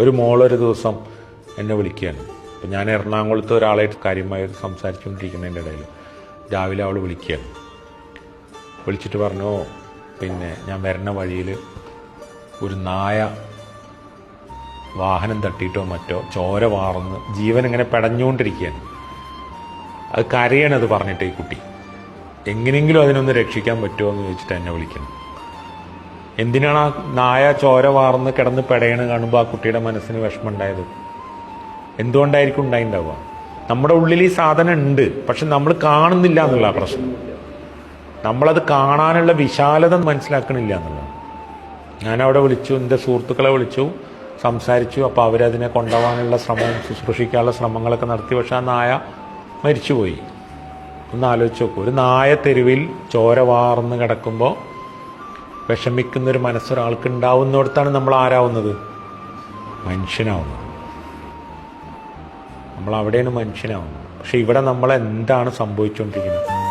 ഒരു മോളൊരു ദിവസം എന്നെ വിളിക്കുകയാണ്. അപ്പം ഞാൻ എറണാകുളത്ത് ഒരാളായിട്ട് കാര്യമായി സംസാരിച്ചുകൊണ്ടിരിക്കുന്നതിന്റെ ഇടയിൽ രാവിലെ അവൾ വിളിക്കുകയാണ്. വിളിച്ചിട്ട് പറഞ്ഞു പിന്നെ ഞാൻ വരുന്ന വഴിയിൽ ഒരു നായ വാഹനം തട്ടിയിട്ടോ മറ്റോ ചോര വാർന്ന് ജീവൻ ഇങ്ങനെ പടഞ്ഞുകൊണ്ടിരിക്കുകയാണ്. അത് കരയണത് പറഞ്ഞിട്ട് ഈ കുട്ടി. എങ്ങനെയെങ്കിലും അതിനൊന്ന് രക്ഷിക്കാൻ പറ്റുമോ എന്ന് ചോദിച്ചിട്ട് എന്നെ വിളിക്കണം എന്തിനാണ് ആ നായ ചോര വാർന്ന് കിടന്ന് പെടയണ കാണുമ്പോൾ ആ കുട്ടിയുടെ മനസ്സിന് വിഷമം ഉണ്ടായത് എന്തുകൊണ്ടായിരിക്കും ഉണ്ടായിണ്ടാവുക? നമ്മുടെ ഉള്ളിൽ ഈ സാധനം ഉണ്ട് പക്ഷെ നമ്മൾ കാണുന്നില്ല എന്നുള്ള പ്രശ്നം. നമ്മളത് കാണാനുള്ള വിശാലത മനസ്സിലാക്കണില്ല എന്നുള്ളതാണ്. ഞാനവിടെ വിളിച്ചു എന്റെ സുഹൃത്തുക്കളെ വിളിച്ചു സംസാരിച്ചു അപ്പോൾ അവരതിനെ കൊണ്ടുപോകാനുള്ള ശ്രമവും ശുശ്രൂഷിക്കാനുള്ള ശ്രമങ്ങളൊക്കെ നടത്തി പക്ഷെ ആ നായ മരിച്ചുപോയി. ഒന്ന് ആലോചിച്ച് നോക്കൂ. ഒരു നായ തെരുവിൽ ചോര വാർന്ന് കിടക്കുമ്പോൾ വിഷമിക്കുന്ന ഒരു മനസ്സൊരാൾക്ക് ഉണ്ടാവുന്നിടത്താണ് നമ്മൾ ആരാവുന്നത്? മനുഷ്യനാവുന്നത്. നമ്മൾ അവിടെയാണ് മനുഷ്യനാവുന്നത്. പക്ഷെ ഇവിടെ നമ്മൾ എന്താണ് സംഭവിച്ചുകൊണ്ടിരിക്കുന്നത്?